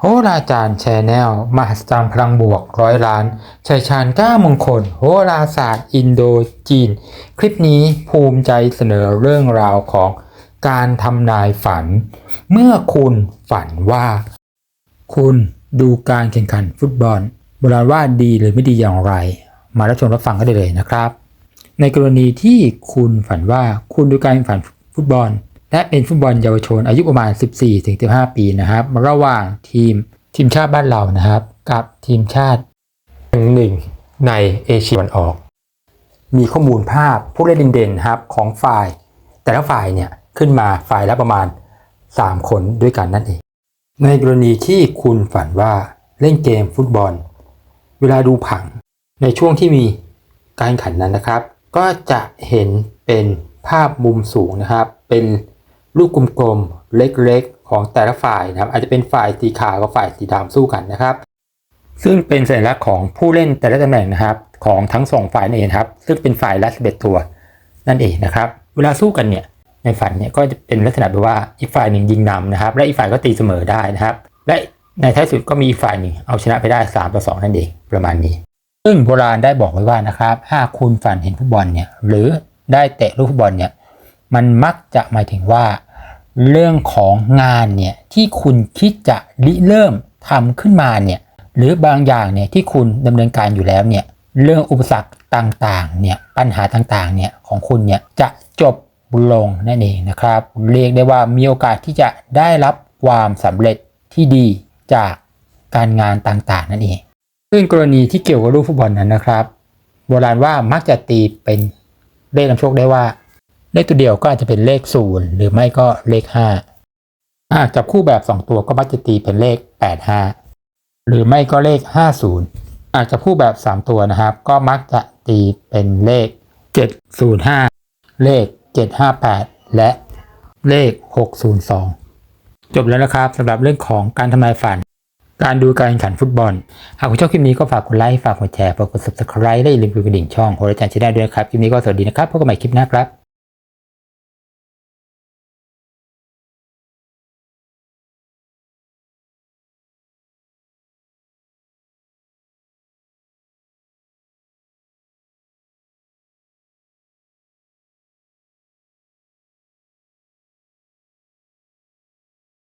โหราจารย์แชนแนลมหัศจรรย์พลังบวกร้อยล้านชัยชาญก้ามงคล โหราศาสตร์ อินโดจีน คลิปนี้ภูมิใจเสนอเรื่องราวของการทำนายฝัน เมื่อคุณฝันว่า คุณดูการแข่งขันฟุตบอลโบราณว่าดีหรือไม่ดีอย่างไร มารับชมรับฟังกันได้เลยนะครับ ในกรณีที่คุณฝันว่าคุณดูการแข่งขันฟุตบอล และเป็นฟุตบอลเยาวชนอายุประมาณ 14-15 ปีนะครับ ระหว่างทีมทีมชาติบ้านเรานะครับ กับทีมชาติหนึ่งในเอเชียตะวันออก มีข้อมูลภาพผู้เล่นเด่นๆครับของฝ่าย แต่ละฝ่ายเนี่ยขึ้นมาฝ่ายละประมาณ 3 คนด้วยกันนั่นเอง ในกรณีที่คุณฝันว่าเล่นเกมฟุตบอล เวลาดูผังในช่วงที่มีการแข่งขันนั้นนะครับ ก็จะเห็นเป็นภาพมุมสูงนะครับ เป็น ลูกกลมๆ เล็กๆ ของแต่ละฝ่ายนะครับ อาจจะเป็นฝ่ายสีขาวกับฝ่ายสีดำสู้กันนะครับ ซึ่งเป็นสัญลักษณ์ของผู้เล่นแต่ละตำแหน่งนะครับ ของทั้งสองฝ่ายนั่นเองครับ ซึ่งเป็นฝ่ายละ11ตัว นั่นเองนะครับ เวลาสู้กันเนี่ยในฝันเนี่ยก็จะเป็นลักษณะแบบว่าอีกฝ่ายหนึ่งยิงนำนะครับ และอีกฝ่ายก็ตีเสมอได้นะครับ และในท้ายสุดก็มีอีกฝ่ายหนึ่งเอาชนะไปได้3ต่อ2นั่นเองประมาณนี้ ซึ่งโบราณได้บอกไว้ว่านะครับหากคุณฝันเห็นฟุตบอลเนี่ยหรือได้เตะลูกฟุตบอลเนี่ยมันมักจะหมายถึงว่า เรื่องของงานเนี่ยที่คุณคิดจะริเริ่มทำขึ้นมาเนี่ยหรือบางอย่างเนี่ยที่คุณดำเนินการอยู่แล้วเนี่ยเรื่องอุปสรรคต่างๆเนี่ยปัญหาต่างๆเนี่ยของคุณเนี่ยจะจบลงนั่นเองนะครับ เรียกได้ว่ามีโอกาสที่จะได้รับความสำเร็จที่ดีจากการงานต่างๆนั่นเองซึ่งกรณีที่เกี่ยวกับลูกฟุตบอลนั้นนะครับ โบราณว่ามักจะตีเป็นเลขนำโชคได้ว่า เลขตัวเดียวก็อาจจะเป็นเลขศูนย์หรือไม่ก็เลขห้าหากจับคู่แบบ 2 ตัวก็มักจะตีเป็นเลข 85 หรือไม่ก็เลข 50อาจจะคู่แบบ 3 ตัวนะครับ ก็มักจะตีเป็นเลข 705 เลข 758 และเลข 602 จบแล้วนะครับสำหรับเรื่องของการทำนายฝัน การดูการแข่งขันฟุตบอล หากคุณชอบคลิปนี้ก็ฝากกดไลค์ ฝากกดแชร์ ฝากกด subscribe และอย่าลืมกดกระดิ่งช่องโหราจารย์ชาแนลด้วยนะครับ คลิปนี้ก็สวัสดีนะครับ พบกันใหม่คลิปหน้าครับ